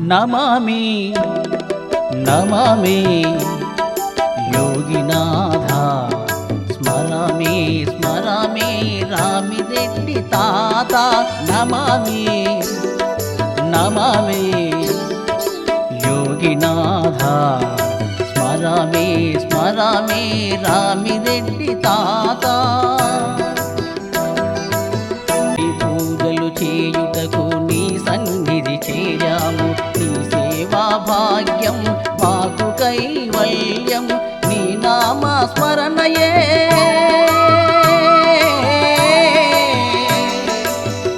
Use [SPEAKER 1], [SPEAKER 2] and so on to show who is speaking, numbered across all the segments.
[SPEAKER 1] नमामि नमामि। योगिनाः स्मरामि स्मरामि रामि दण्डिता नमामि नमामि। योगिनाः स्मरामि स्मरामि रामि दण्डिता భాగ్యం మాకు కైవల్యం నీ నామస్మరణయే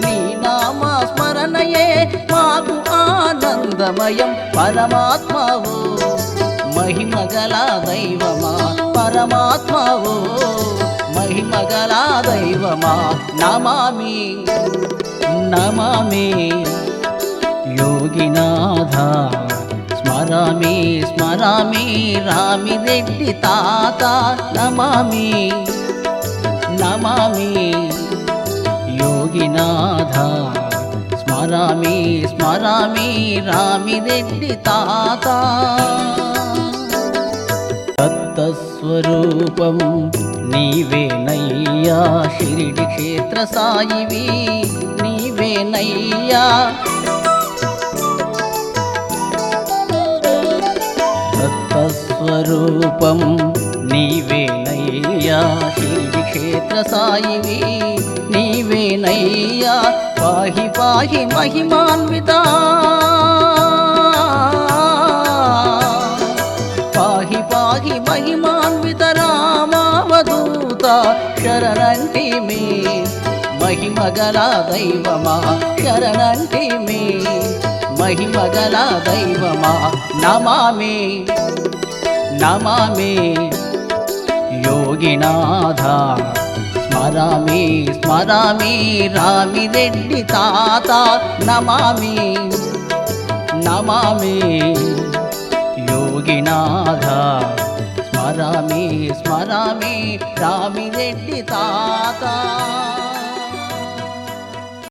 [SPEAKER 1] నీ నామస్మరణయే మాకు ఆనందమయం పరమాత్మవో. మహిమగల దైవమా పరమాత్మవో. మహిమగల దైవమా నమామి నమామి. యోగినాథ. స్మరామి స్మరామి రామిరెడ్డి తాత నమామి నమామి. యోగినాథ స్మరామి స్మరామి రామిరెడ్డి తాత. సత్తస్వరూపం నీవేనయ్యా షిరిడి క్షేత్ర సాయివి నీవేనయ్యా. స్వరూపం నీవేనయ్యా షిరిడి క్షేత్ర సాయివి. నీవేనయ్యా పాహి పాహి మహిమాన్విత. పాహి పాహి మహిమాన్విత రామావధూత. శరణంటి మీ. మహిమగల దైవమా శరణంటి మీ. మహిమగల దైవమా నమామి. నమామి యోగినాథ స్మరామి స్మరామి రామిరెడ్డి తాత నమామి నమామి. యోగినాథ స్మరామి స్మరామి రామిరెడ్డి తాత.